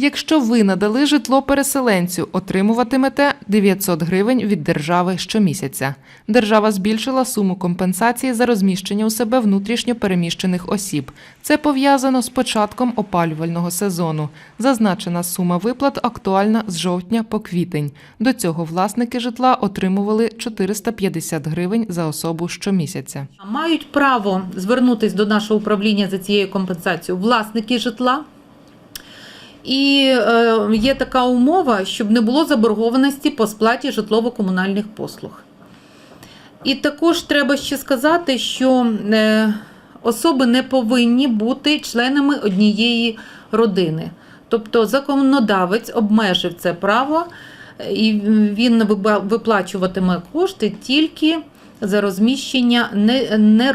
Якщо ви надали житло переселенцю, отримуватимете 900 гривень від держави щомісяця. Держава збільшила суму компенсації за розміщення у себе внутрішньо переміщених осіб. Це пов'язано з початком опалювального сезону. Зазначена сума виплат актуальна з жовтня по квітень. До цього власники житла отримували 450 гривень за особу щомісяця. Мають право звернутися до нашого управління за цією компенсацією власники житла. І е, є така умова, щоб не було заборгованості по сплаті житлово-комунальних послуг. І також треба ще сказати, що е, особи не повинні бути членами однієї родини. Тобто законодавець обмежив це право, і він виплачуватиме кошти тільки за розміщення не, не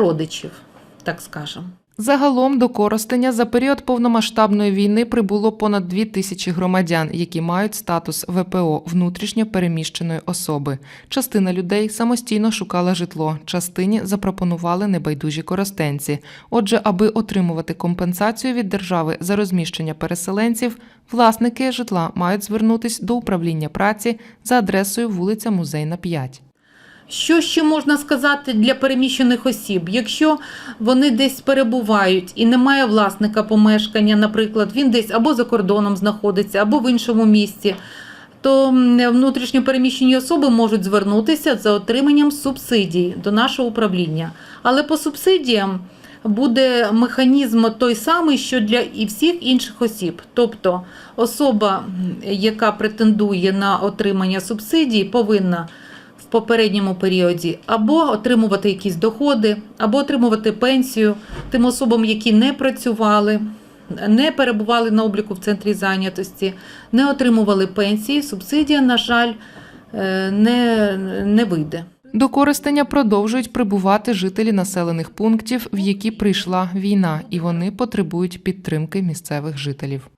так скажемо. Загалом до Коростеня за період повномасштабної війни прибуло понад дві тисячі громадян, які мають статус ВПО внутрішньо переміщеної особи. Частина людей самостійно шукала житло, частині запропонували небайдужі коростенці. Отже, аби отримувати компенсацію від держави за розміщення переселенців, власники житла мають звернутись до управління праці за адресою вулиця Музейна 5. Що ще можна сказати для переміщених осіб? Якщо вони десь перебувають і немає власника помешкання, наприклад, він десь або за кордоном знаходиться, або в іншому місці, то м, внутрішньо переміщені особи можуть звернутися за отриманням субсидій до нашого управління. Але по субсидіям буде механізм той самий, що для і всіх інших осіб. Тобто особа, яка претендує на отримання субсидій, повинна попередньому періоді або отримувати якісь доходи, або отримувати пенсію тим особам, які не працювали, не перебували на обліку в центрі зайнятості, не отримували пенсії. Субсидія, на жаль, е, не, не вийде. До Коростеня продовжують прибувати жителі населених пунктів, в які прийшла війна, і вони потребують підтримки місцевих жителів.